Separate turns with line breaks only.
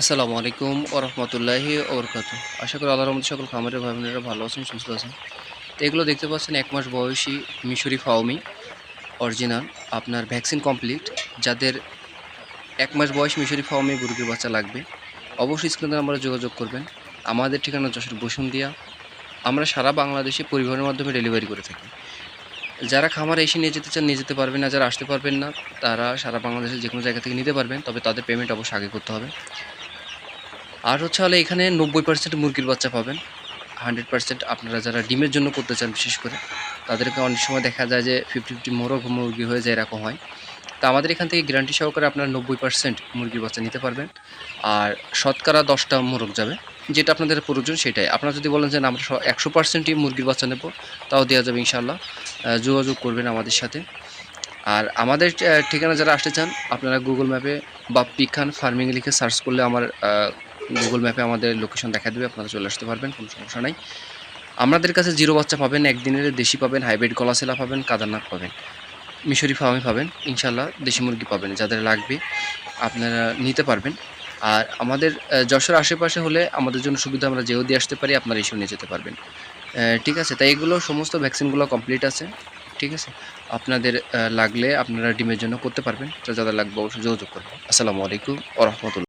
আসসালামু আলাইকুম ও রহমতুল্লাহি ওবরকাত আশা করি আল্লাহর মধ্যে সকল খামারের ভাই বোনেরা ভালো আছেন, সুস্থ আছেন। তো এগুলো দেখতে পাচ্ছেন এক মাস বয়সী মিশরি ফাউমি অরিজিনাল, আপনার ভ্যাকসিন কমপ্লিট। যাদের এক মাস বয়স মিশরি ফাউমি মুরগির বাচ্চা লাগবে, অবশ্যই স্ক্রিনে আমরা যোগাযোগ করবেন। আমাদের ঠিকানা যশোর বসুন্দিয়া আমরা সারা বাংলাদেশে পরিবহনের মাধ্যমে ডেলিভারি করে থাকি। যারা খামারে এসে নিয়ে যেতে চান, নিয়ে যেতে পারবেন না, যারা আসতে পারবেন না, তারা সারা বাংলাদেশের যে কোনো জায়গা থেকে নিতে পারবেন, তবে তাদের পেমেন্ট অবশ্যই আগে করতে হবে। আর হচ্ছে হলে এখানে নব্বই পার্সেন্ট মুরগির বাচ্চা পাবেন। হান্ড্রেড পার্সেন্ট আপনারা যারা ডিমের জন্য করতে চান বিশেষ করে, তাদেরকে অনেক সময় দেখা যায় যে ফিফটি ফিফটি মোরগ মুরগি হয়ে যায় এরকম হয়। তো আমাদের এখান থেকে গ্যারান্টি সহকারে আপনারা নব্বই পার্সেন্ট মুরগির বাচ্চা নিতে পারবেন। আর শতকরা দশটা মোরগ যাবে, যেটা আপনাদের প্রয়োজন সেটাই। আপনারা যদি বলেন যে আমরা একশো পার্সেন্টই মুরগির বাচ্চা নেব, তাও দেওয়া যাবে ইনশাল্লাহ যোগাযোগ করবেন আমাদের সাথে। আর আমাদের ঠিকানা যারা আসতে চান, আপনারা গুগল ম্যাপে বা পিখান ফার্মিং লিখে সার্চ করলে আমার গুগল ম্যাপে আমাদের লোকেশন দেখা দেবে, আপনারা চলে আসতে পারবেন, কোনো সমস্যা নাই। আমাদের কাছে জিরো বাচ্চা পাবেন, একদিনের দেশি পাবেন হাইব্রিড গলাসেলা পাবেন কাদারনাক পাবেন। মিশরি ফার্মে পাবেন ইনশাল্লাহ দেশি মুরগি পাবেন, যাদের লাগবে আপনারা নিতে পারবেন। আর আমাদের যশোর আশেপাশে হলে আমাদের জন্য সুবিধা আমরা যেও দিয়ে আসতে পারি, আপনারা এসেও নিয়ে যেতে পারবেন। ঠিক আছে, তাই এগুলো সমস্ত ভ্যাকসিনগুলো কমপ্লিট আছে, ঠিক আছে? আপনাদের লাগলে আপনারা ডিমের জন্য করতে পারবেন যাদের লাগবে অবশ্যই যোগাযোগ করবেন। আসসালামু আলাইকুম ও রহমতুল্লাহ।